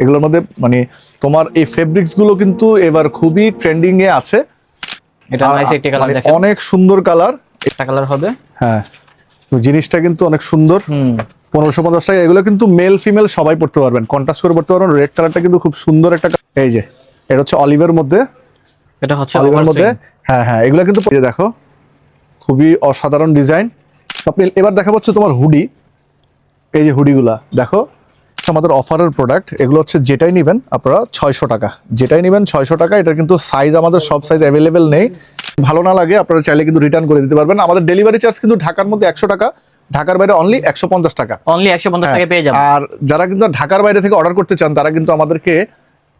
এগুলোর মধ্যে মানে তোমার এই ফেব্রিক্সগুলো কিন্তু এবার খুবই ট্রেন্ডিং এ আছে। এটা নাইস একটি কালার মানে দেখেন। অনেক সুন্দর কালার একটা কালার হবে। হ্যাঁ জিনিসটা কিন্তু অনেক সুন্দর। পনেরোশো পঞ্চাশ টাকা এগুলো কিন্তু মেল ফিমেল সবাই পড়তে পারবেন। কন্ট্রাস্ট করে পড়তে পারবেন। রেড কালারটা কিন্তু খুব সুন্দর একটা। এই যে এটা হচ্ছে অলিভের মধ্যে। এটা হচ্ছে অলিভের মধ্যে। হ্যাঁ হ্যাঁ এগুলো কিন্তু দেখো। খুবই অসাধারণ ডিজাইন আপনি এবার দেখা পাচ্ছে তোমার হুডি এই যে হুডিগুলা দেখো। আমাদের অফারের প্রোডাক্ট এগুলো হচ্ছে যেটাই নেবেন আপনারা ছয়শো টাকা। যেটাই নেবেন ছয়শো টাকা এটা কিন্তু সাইজ আমাদের সব সাইজ অ্যাভেলেবেল নেই। ভালো না লাগে আপনারা চাইলে কিন্তু রিটার্ন করে দিতে পারবেন। আমাদের ডেলিভারি চার্জ কিন্তু ঢাকার মধ্যে একশো টাকা ঢাকার বাইরে অনলি একশো পঞ্চাশ টাকা। অনলি একশো পঞ্চাশ টাকা পেয়ে যাবেন। আর যারা কিন্তু ঢাকার বাইরে থেকে অর্ডার করতে চান তারা কিন্তু আমাদেরকে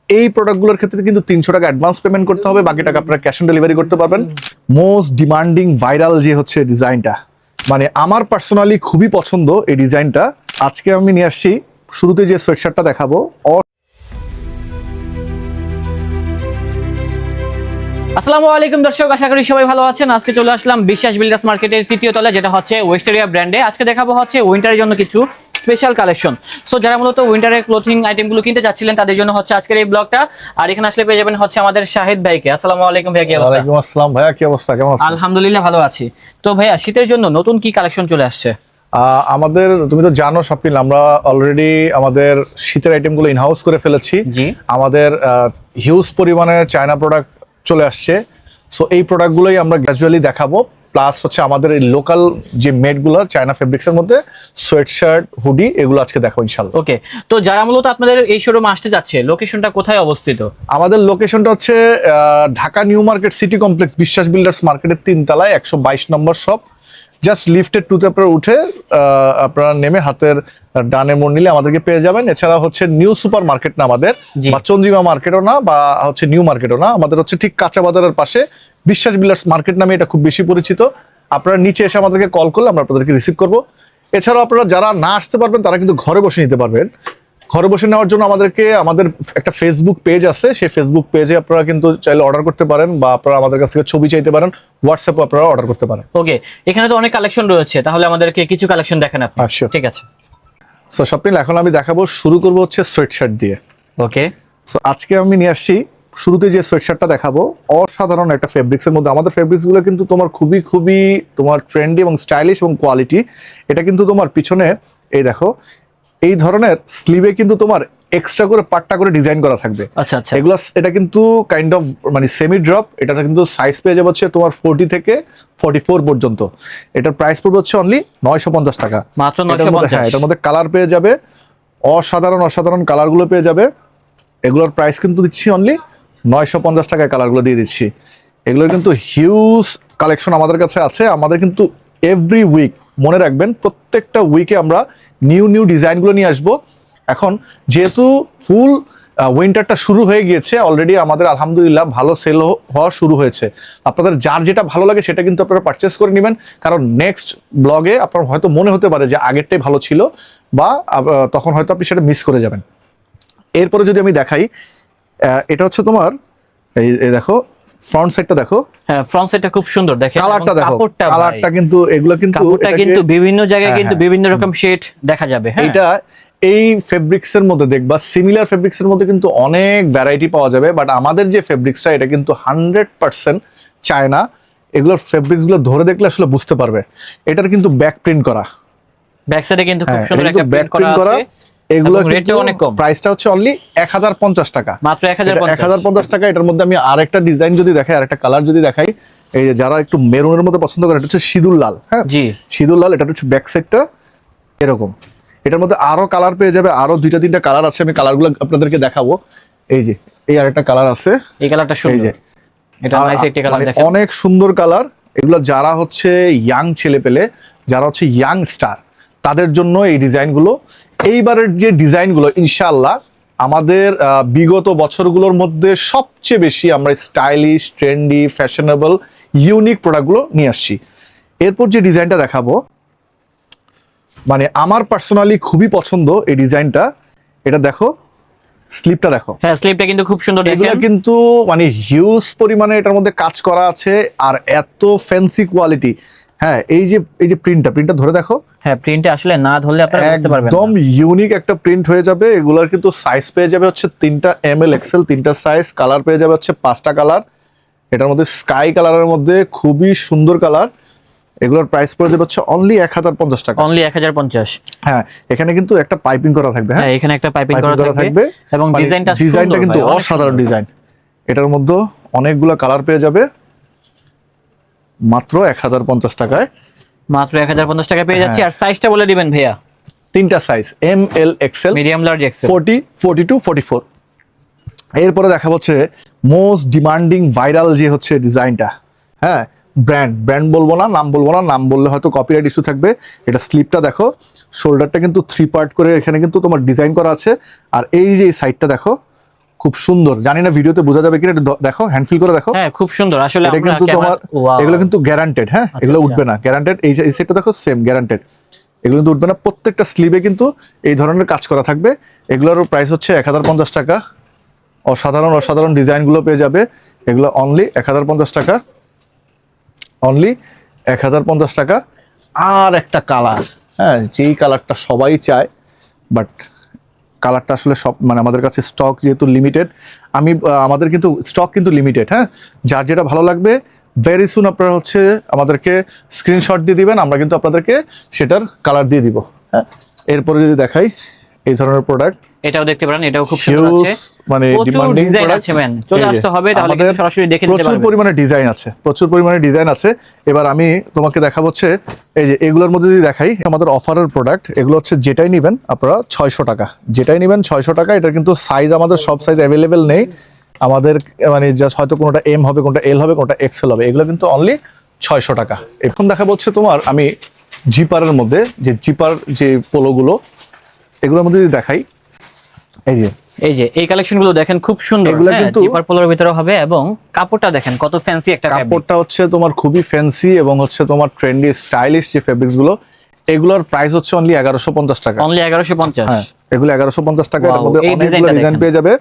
এই প্রোডাক্টগুলোর ক্ষেত্রে কিন্তু তিনশো টাকা অ্যাডভান্স পেমেন্ট করতে হবে। বাকি টাকা আপনারা ক্যাশ অন ডেলিভারি করতে পারবেন। মোস্ট ডিমান্ডিং ভাইরাল যে হচ্ছে ডিজাইনটা মানে আমার পার্সোনালি খুবই পছন্দ এই ডিজাইনটা আজকে আমি নিয়ে আসছি শুরুতে যে সোয়েটশার্টটা দেখাবো আসসালামু আলাইকুম দর্শক আশা করি সবাই ভালো আছেন। আজকে চলে আসলাম বিশ্বাস বিল্ডার্স মার্কেটের তৃতীয় তলায় যেটা হচ্ছে ওয়েস্টেরিয়া ব্র্যান্ডে। আজকে দেখাবো হচ্ছে উইন্টারের জন্য কিছু স্পেশাল কালেকশন সো যারা মূলত উইন্টারের ক্লোথিং আইটেমগুলো কিনতে চাচ্ছিলেন তাদের জন্য হচ্ছে আজকের এই ব্লগটা আর এখানে আসলে পেয়ে যাবেন হচ্ছে আমাদের শাহিদ ভাইকে। আসসালামু আলাইকুম ভাইয়া কি অবস্থা? ওয়ালাইকুম আসসালাম ভাইয়া কি অবস্থা? কেমন আছেন? আলহামদুলিল্লাহ ভালো আছি। তো ভাইয়া শীতের জন্য নতুন কি কালেকশন চলে আসছে? আমাদের তুমি তো জানো সবকিল আমরা অলরেডি আমাদের শীতের আইটেমগুলো ইনহাউস করে ফেলেছি। জি। আমাদের হিউজ পরিমাণে চায়না প্রোডাক্ট চলে আসছে। সো এই প্রোডাক্টগুলোই আমরা গ্র্যাজুয়ালি দেখাবো। প্লাস হচ্ছে আমাদের এই লোকাল যে মেডগুলো চায়না ফেব্রিক্সের মধ্যে সোয়েট শার্ট হুডি এগুলো আজকে দেখো ইনশাল্লাহ ওকে তো যারা মূলত আপনাদের এই শোরুমে আসতে যাচ্ছে লোকেশনটা কোথায় অবস্থিত? আমাদের লোকেশনটা হচ্ছে Dhaka new market city complex Biswas builders মার্কেটের তিনতলায় একশো বাইশ নম্বর শপ জাস্ট লিফটের টুতে আপনারা উঠে আপনারা নেমে হাতের ডানে মোড় নিলে আমাদেরকে পেয়ে যাবেন। এছাড়া হচ্ছে নিউ সুপার মার্কেট না আমাদের। বা চন্দ্রিমা মার্কেটও না বা হচ্ছে নিউ মার্কেটও না। আমাদের হচ্ছে ঠিক কাঁচা বাজারের পাশে বিশ্বাস বিলার্স মার্কেট নামে এটা খুব বেশি পরিচিত। আপনারা নিচে এসে আমাদেরকে কল করলে আমরা আপনাদেরকে রিসিভ করব। এছাড়াও আপনারা যারা না আসতে পারবেন তারা কিন্তু ঘরে বসে নিতে পারবেন। ঘরে বসে নেওয়ার জন্য আমাদেরকে আমাদের একটা ফেসবুক পেজ আছে। সেই ফেসবুক পেজে আপনারা কিন্তু চাইলে অর্ডার করতে পারেন বা আপনারা আমাদের কাছ থেকে ছবি চাইতে পারেন। হোয়াটসঅ্যাপে আপনারা অর্ডার করতে পারেন। ওকে এখানে তো অনেক কালেকশন রয়েছে। তাহলে আমাদেরকে কিছু কালেকশন দেখেন আপনি। ঠিক আছে। সো স্বপ্নিল এখন আমি দেখাবো শুরু করব হচ্ছে সোয়েট শার্ট দিয়ে। ওকে সো আজকে আমি নিয়ে আসছি শুরুতে যে সোয়েট শার্টটা দেখাবো অসাধারণ একটা ফেব্রিক্সের মধ্যে। আমাদের ফেব্রিক্সগুলো কিন্তু তোমার খুবই খুবই তোমার ট্রেন্ডি এবং স্টাইলিশ এবং কোয়ালিটি এটা কিন্তু তোমার পিছনে এই দেখো এই ধরনের স্লিভে কিন্তু তোমার এক্সট্রা করে পাট্টা করে ডিজাইন করা থাকবে। আচ্ছা আচ্ছা। এগুলো এটা কিন্তু কাইন্ড অফ মানে সেমি ড্রপ এটা কিন্তু সাইজ পেয়ে যাবে হচ্ছে তোমার ফোরটি থেকে ফোরটি ফোর পর্যন্ত। এটার প্রাইস পড়বে হচ্ছে অনলি নয়শো পঞ্চাশ টাকা। মাত্র এটার মধ্যে হ্যাঁ এটার মধ্যে কালার পেয়ে যাবে অসাধারণ অসাধারণ কালারগুলো পেয়ে যাবে। এগুলোর প্রাইস কিন্তু দিচ্ছি অনলি নয়শো পঞ্চাশ টাকায় কালারগুলো দিয়ে দিচ্ছি। এগুলোর কিন্তু হিউজ কালেকশন আমাদের কাছে আছে। আমাদের কিন্তু এভরি উইক মনে রাখবেন, প্রত্যেকটা উইকে আমরা নিউ নিউ ডিজাইনগুলো নিয়ে আসব। এখন যেহেতু ফুল উইন্টারটা শুরু হয়ে গিয়েছে অলরেডি আমাদের আলহামদুলিল্লাহ ভালো সেল হওয়া শুরু হয়েছে। আপনাদের যার যেটা ভালো লাগে সেটা কিন্তু আপনারা পারচেস করে নেবেন। কারণ নেক্সট ব্লগে আপনার হয়তো মনে হতে পারে যে আগেরটাই ভালো ছিল বা তখন হয়তো আপনি সেটা মিস করে যাবেন। এরপরে যদি আমি দেখাই এটা হচ্ছে তোমার এই দেখো ফ্রন্ট সাইডটা দেখো। হ্যাঁ ফ্রন্ট সাইডটা খুব সুন্দর দেখেন। কালারটা দেখো। কাপড়টা কালারটা কিন্তু এগুলো কিন্তু কাপড়টা কিন্তু বিভিন্ন জায়গায় হ্যাঁ, কিন্তু হ্যাঁ। বিভিন্ন রকম শেড দেখা যাবে হ্যাঁ। এইটা এই ফেব্রিক্স এর মধ্যে দেখবা সিমিলার ফেব্রিক্স এর মধ্যে কিন্তু অনেক ভ্যারাইটি পাওয়া যাবে বাট আমাদের যে ফেব্রিক্সটা এটা কিন্তু হান্ড্রেড পার্সেন্ট চায়না এগুলোর ফেব্রিক্সগুলো ধরে দেখলে আসলে বুঝতে পারবে। এটার কিন্তু ব্যাক প্রিন্ট করা। ব্যাক সাইডে কিন্তু খুব হ্যাঁ, সুন্দর একটা প্রিন্ট করা। আছে। এগুলো এবং অনেক কম। প্রাইসটা হচ্ছে অনলি এক হাজার পঞ্চাশ টাকা। মাত্র এক হাজার এক হাজার পঞ্চাশ টাকা এটার মধ্যে আমি আরেকটা ডিজাইন যদি দেখাই আরেকটা কালার যদি দেখাই এই যে যারা একটু মেরুনের মধ্যে পছন্দ করে এটা হচ্ছে সিঁদুর লাল হ্যাঁ? জি। সিঁদুর লাল এটা হচ্ছে ব্যাক সাইডটা এরকম। এটার মধ্যে আরও কালার পেয়ে যাবে আরও দুইটা তিনটা কালার আছে আমি কালারগুলো আপনাদেরকে দেখাবো। এই যে এই আরেকটা কালার আছে। এই কালারটা এই সুন্দর। যে। এটা নাইস একটা কালার দেখেন। অনেক সুন্দর কালার এগুলো যারা হচ্ছে ইয়াং ছেলে পেলে যারা হচ্ছে ইয়াং স্টার তাদের জন্য এই ডিজাইনগুলো এইবারের যে ডিজাইনগুলো ইনশাল্লাহ আমাদের বিগত বছরগুলোর মধ্যে সবচেয়ে বেশি আমরা স্টাইলিশ, ট্রেন্ডি, ফ্যাশনেবল, ইউনিক প্রোডাক্টগুলো নিয়ে আসছি। এরপর যে ডিজাইনটা দেখাবো মানে আমার পার্সোনালি খুবই পছন্দ এই ডিজাইনটা। এটা দেখো স্লিপটা দেখো। হ্যাঁ স্লিপটা কিন্তু খুব সুন্দর এগুলো কিন্তু মানে হিউজ পরিমাণে এটার মধ্যে কাজ করা আছে আর এত ফ্যান্সি কোয়ালিটি হ্যাঁ এই যে এই যে প্রিন্টটা প্রিন্টটা ধরে দেখো। হ্যাঁ প্রিন্টে আসলে না ধরলে আপনারা বুঝতে পারবেন। একদম ইউনিক একটা প্রিন্ট হয়ে যাবে। এগুলোর কিন্তু সাইজ পেয়ে যাবে হচ্ছে তিনটা এম এল এক্সেল তিনটা সাইজ কালার পেয়ে যাবে হচ্ছে পাঁচটা কালার এটার মধ্যে স্কাই কালারের মধ্যে খুবই সুন্দর কালার এগুলোর প্রাইস পড়ে যাবে হচ্ছে অনলি এক হাজার পঞ্চাশ টাকা। অনলি এক হাজার পঞ্চাশ। হ্যাঁ এখানে কিন্তু একটা পাইপিং করা থাকবে হ্যাঁ? হ্যাঁ এখানে একটা পাইপিং করা থাকবে এবং মানে ডিজাইনটা ডিজাইনটা কিন্তু অসাধারণ ডিজাইন এটার মধ্যে অনেকগুলো কালার পেয়ে যাবে। মাত্র এক হাজার পঞ্চাশ টাকায়। মাত্র এক হাজার পঞ্চাশ টাকা পেয়ে যাচ্ছি। হ্যাঁ। আর সাইজটা বলে দিবেন ভাইয়া। তিনটা size M L XL medium large XL forty forty two forty four এরপরে দেখা হচ্ছে মোস্ট ডিমান্ডিং ভাইরাল যে হচ্ছে ডিজাইনটা হ্যাঁ ব্র্যান্ড ব্র্যান্ড বলব না নাম বলব না নাম বললে হয়তো কপিরাইট ইস্যু থাকবে। এটা স্লিপটা দেখো শোল্ডারটা কিন্তু থ্রি পার্ট করে এখানে কিন্তু তোমার ডিজাইন করা আছে। আর এই যে এই সাইডটা দেখো খুব সুন্দর। জানি না ভিডিওতে বোঝা যাবে কিনা দেখো হ্যান্ডফিল করে দেখো। হ্যাঁ খুব সুন্দর। আসলে এটা কিন্তু তোমার এগুলো কিন্তু গ্যারান্টেড হ্যাঁ? এগুলো আচ্ছা। উঠবে না। গ্যারান্টেড এই যে এই সেটটা দেখো সেম গ্যারান্টেড এগুলো কিন্তু উঠবে না। প্রত্যেকটা স্লিভে কিন্তু এই ধরনের কাজ করা থাকবে। এগুলোর প্রাইস হচ্ছে এক হাজার পঞ্চাশ টাকা। অসাধারণ অসাধারণ ডিজাইনগুলো পেয়ে যাবে। এগুলো অনলি এক হাজার পঞ্চাশ টাকা। অনলি এক হাজার পঞ্চাশ টাকা। আর একটা কালার হ্যাঁ যেই কালারটা সবাই চায় বাট কালারটা আসলে সব মানে আমাদের কাছে স্টক যেহেতু লিমিটেড আমি আমাদের কিন্তু স্টক কিন্তু লিমিটেড হ্যাঁ? যার যেটা ভালো লাগবে ভেরি সুন আপনারা হচ্ছে আমাদেরকে স্ক্রিনশট দিয়ে দিবেন, আমরা কিন্তু আপনাদেরকে সেটার কালার দিয়ে দিব হ্যাঁ? এরপরে যদি দেখাই এই ধরনের প্রোডাক্ট এটাও দেখতে পারেন এটাও খুব সুন্দর আছে। মানে ডিমান্ডিং ডিজাইন আছে ম্যান চলে আসতে হবে তাহলে কিন্তু সরাসরি দেখে নিতে প্রচুর পরিমাণে ডিজাইন আছে প্রচুর পরিমাণে ডিজাইন আছে। এবার আমি তোমাকে দেখাবো হচ্ছে এই যে এগুলোর মধ্যে যদি দেখাই আমাদের অফারের প্রোডাক্ট এগুলো হচ্ছে যেটাই নেবেন আপনারা ছয়শো টাকা। যেটাই নেবেন ছয়শো টাকা এটা কিন্তু সাইজ আমাদের সব সাইজ অ্যাভেলেবেল নেই। আমাদের মানে জাস্ট হয়তো কোনোটা এম হবে কোনটা এল হবে কোনটা এক্সেল হবে এগুলো কিন্তু অনলি ছয়শো টাকা। এখন দেখাবো হচ্ছে তোমার আমি জিপারের মধ্যে যে জিপার যে পোলোগুলো এগুলোর মধ্যে যদি দেখাই এই যে। এই যে এই কালেকশনগুলো দেখেন খুব সুন্দর এগুলা হ্যাঁ, কিন্তু- জিপার পোলোর ভিতরে হবে এবং কাপড়টা দেখেন কত ফ্যান্সি একটা কাপড়টা হচ্ছে তোমার খুবই ফ্যান্সি এবং হচ্ছে তোমার ট্রেন্ডি স্টাইলিশ যে ফেব্রিক্সগুলো এগুলোর প্রাইস হচ্ছে অনলি এগারোশো পঞ্চাশ টাকা। অনলি এগারোশো পঞ্চাশ। হ্যাঁ এগুলো এগারোশো পঞ্চাশ টাকা এর মধ্যে অনেকগুলো ডিজাইন পেয়ে যাবে।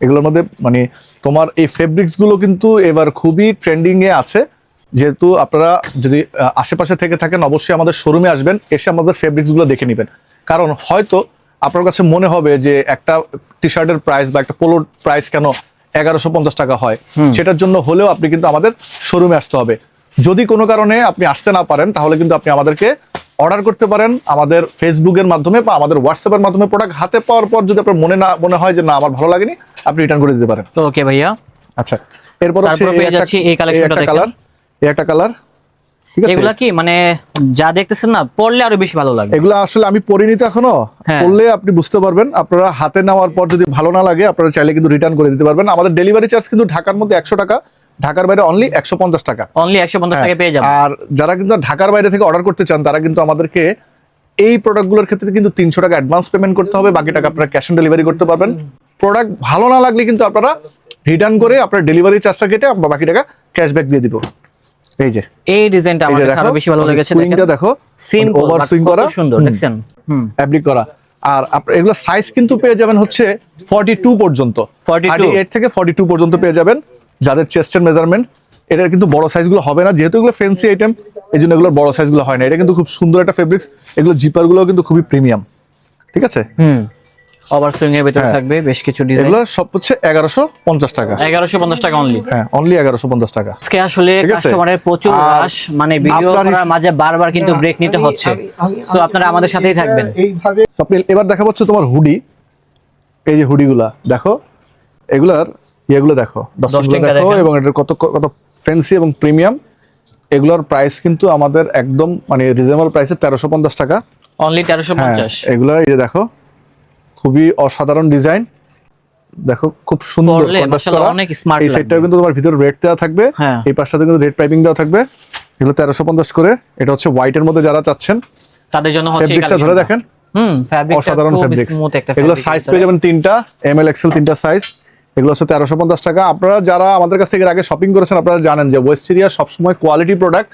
এগুলোর মধ্যে মানে তোমার এই ফেব্রিক্সগুলো কিন্তু এবার খুবই ট্রেন্ডিং এ আছে। যেহেতু আপনারা যদি আশেপাশে থেকে থাকেন অবশ্যই আমাদের শোরুমে আসবেন এসে আমাদের ফেব্রিক্সগুলো দেখে নেবেন। কারণ হয়তো আপনার কাছে মনে হবে যে একটা টি শার্টের প্রাইস বা একটা পোলোর প্রাইস কেন এগারোশো পঞ্চাশ টাকা হয়। সেটার জন্য হলেও আপনি কিন্তু আমাদের শোরুমে আসতে হবে। যদি কোনো কারণে আপনি আসতে না পারেন তাহলে কিন্তু আপনি আমাদেরকে অর্ডার করতে পারেন আমাদের ফেসবুকের মাধ্যমে বা আমাদের হোয়াটসঅ্যাপের মাধ্যমে প্রোডাক্ট হাতে পাওয়ার পর যদি আপনার মনে না মনে হয় যে না আমার ভালো লাগেনি আপনি রিটার্ন করে দিতে পারেন। তো ওকে ভাইয়া। আচ্ছা এরপর হচ্ছে এই একটা-। কালার এই একটা কালার এগুলা কি মানে যা দেখতেছেন না পড়লে আরও বেশি ভালো লাগবে এগুলো আসলে আমি পরিনি তো এখনও। হ্যাঁ। পড়লে আপনি বুঝতে পারবেন আপনারা হাতে নেওয়ার পর যদি ভালো না লাগে আপনারা চাইলে কিন্তু রিটার্ন করে দিতে পারবেন। আমাদের ডেলিভারি চার্জ কিন্তু ঢাকার মধ্যে একশো টাকা ঢাকার বাইরে অনলি একশো পঞ্চাশ টাকা। অনলি একশো পঞ্চাশ হ্যাঁ। টাকা পেয়ে যাবেন। আর যারা কিন্তু ঢাকার বাইরে থেকে অর্ডার করতে চান তারা কিন্তু আমাদেরকে এই প্রোডাক্টগুলোর ক্ষেত্রে কিন্তু তিনশো টাকা অ্যাডভান্স পেমেন্ট করতে হবে। বাকি টাকা আপনারা ক্যাশ অন ডেলিভারি করতে পারবেন। প্রোডাক্ট ভালো না লাগলে কিন্তু আপনারা রিটার্ন করে আপনার ডেলিভারি চার্জটা কেটে বাকি টাকা ক্যাশব্যাক দিয়ে দিব। এই যে। এই ডিজাইনটা আমার কাছে আরও বেশি ভালো লেগেছে সুইংটা দেখো সিম্পল ওভার সুইং করা। সুন্দর দেখছেন? হুম অ্যাপ্লিক করা। আর এগুলো সাইজ কিন্তু পেয়ে যাবেন হচ্ছে 42 পর্যন্ত। 42 38 থেকে 42 পর্যন্ত পেয়ে যাবেন যাদের চেস্টের মেজারমেন্ট এটার কিন্তু বড় সাইজগুলো হবে না যেহেতু এগুলো ফ্যান্সি আইটেম এই জন্য এগুলোর বড় সাইজগুলো হয় না। এটা কিন্তু খুব সুন্দর একটা ফেব্রিক্স এগুলো জিপারগুলো কিন্তু খুবই প্রিমিয়াম ঠিক আছে? হুম। ওভার সুইং এর ভিতরে হ্যাঁ। থাকবে বেশ কিছু ডিজাইন এগুলো সব হচ্ছে এগারোশো পঞ্চাশ টাকা। এগারোশো পঞ্চাশ টাকা অনলি হ্যাঁ অনলি এগারোশো পঞ্চাশ টাকা। আজকে আসলে কাস্টমারের প্রচুর রাশ মানে ভিডিও করার মাঝে বারবার কিন্তু ব্রেক নিতে হচ্ছে। সো আপনারা আমাদের সাথেই থাকবেন। এইভাবে এবার দেখা হচ্ছে তোমার হুডি এই যে হুডিগুলা দেখো? এগুলার ইয়েগুলো দেখো। দেখো এবং এটার কত কত ফ্যান্সি এবং প্রিমিয়াম এগুলোর প্রাইস কিন্তু আমাদের একদম মানে রিজনেবল প্রাইসে তেরোশো পঞ্চাশ টাকা। অনলি তেরোশো হ্যাঁ পঞ্চাশ এগুলো এই দেখো। খুবই অসাধারণ ডিজাইন। দেখো খুব সুন্দর অনেক smart এই। সেটটাও কিন্তু তোমার ভিতরে রেড দেওয়া থাকবে। হ্যাঁ। এই পাশটাতে কিন্তু রেড পাইপিং দেওয়া থাকবে। এগুলো তেরোশো পঞ্চাশ করে। এটা হচ্ছে হোয়াইট এর মধ্যে যারা চাচ্ছেন তাদের জন্য ফেব্রিক্সটা ধরে দেখেন। হুম অসাধারণ ফেব্রিক্স এগুলো সাইজ পেয়ে যাবেন তিনটা এম এল এক্সেল তিনটা সাইজ এগুলো হচ্ছে তেরোশো পঞ্চাশ টাকা। আপনারা যারা আমাদের কাছ থেকে এর আগে শপিং করেছেন আপনারা জানেন যে ওয়েস্টেরিয়া সবসময় কোয়ালিটি প্রোডাক্ট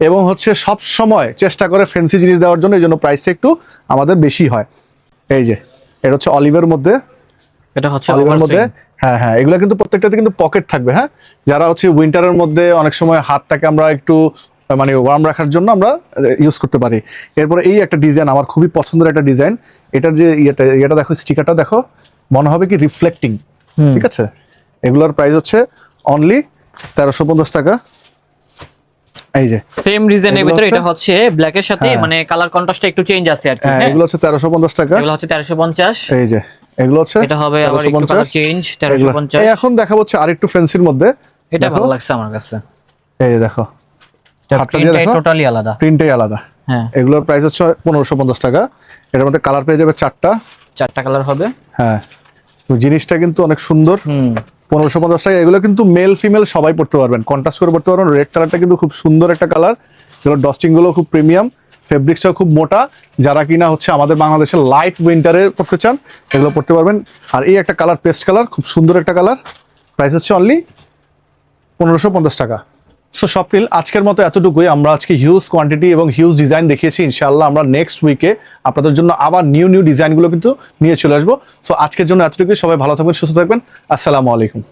এবং হচ্ছে সব সময় চেষ্টা করে ফ্যান্সি জিনিস দেওয়ার জন্য এই জন্য প্রাইসটা একটু আমাদের বেশি হয়। এই যে এটা হচ্ছে অলিভের মধ্যে। এটা হচ্ছে অলিভের মধ্যে। হ্যাঁ হ্যাঁ এগুলো কিন্তু প্রত্যেকটাতে কিন্তু পকেট থাকবে হ্যাঁ? যারা হচ্ছে উইন্টারের মধ্যে অনেক সময় হাতটাকে আমরা একটু মানে ওয়ার্ম রাখার জন্য আমরা ইউজ করতে পারি। এরপরে এই একটা ডিজাইন আমার খুবই পছন্দের একটা ডিজাইন এটার যে ইয়েটা ইয়েটা দেখো স্টিকারটা দেখো মনে হবে কি রিফ্লেক্টিং ঠিক আছে? এগুলোর প্রাইস হচ্ছে অনলি তেরোশো পঞ্চাশ টাকা। এই যে। সেম ডিজাইনের ভিতরে এটা হচ্ছে ব্ল্যাকের সাথে হ্যাঁ। মানে কালার কন্ট্রাস্টটা একটু চেঞ্জ আছে আর কি হ্যাঁ হ্যাঁ? এগুলো হচ্ছে তেরোশো পঞ্চাশ টাকা। এগুলো হচ্ছে তেরোশো পঞ্চাশ। এই যে এগুলো হচ্ছে এটা হবে আবার একটু কালার চেঞ্জ তেরোশো এগুলো- পঞ্চাশ। এই এখন দেখা হচ্ছে আরেকটু ফ্যান্সির মধ্যে। এটা ভালো লাগছে আমার কাছে। এই যে দেখো। টোটালি আলাদা। প্রিন্টটাই আলাদা। হ্যাঁ। এগুলোর প্রাইস হচ্ছে পনেরোশো পঞ্চাশ টাকা। এটার মধ্যে কালার পেয়ে যাবে চারটা। চারটা কালার হবে। হ্যাঁ। জিনিসটা কিন্তু অনেক সুন্দর। হুম। পনেরোশো পঞ্চাশ টাকা, এগুলো কিন্তু মেল ফিমেল সবাই পড়তে পারবেন। কন্ট্রাস্ট করে পড়তে পারবেন। রেড কালারটা কিন্তু খুব সুন্দর একটা কালার এগুলো ডস্টিংগুলো খুব প্রিমিয়াম ফেব্রিক্সটাও খুব মোটা। যারা কিনা হচ্ছে আমাদের বাংলাদেশের লাইট উইন্টারে পড়তে চান, এগুলো পড়তে পারবেন। আর এই একটা কালার পেস্ট কালার খুব সুন্দর একটা কালার প্রাইস হচ্ছে অনলি পনেরোশো পঞ্চাশ টাকা। সো সপ্রিল আজকের মতো এতটুকুই। আমরা আজকে হিউজ কোয়ান্টিটি এবং হিউজ ডিজাইন দেখিয়েছি। ইনশাল্লাহ আমরা নেক্সট উইকে আপনাদের জন্য আবার নিউ নিউ ডিজাইনগুলো কিন্তু নিয়ে চলে আসব। সো আজকের জন্য এতটুকুই। সবাই ভালো থাকবেন, সুস্থ থাকবেন। আসসালামু আলাইকুম।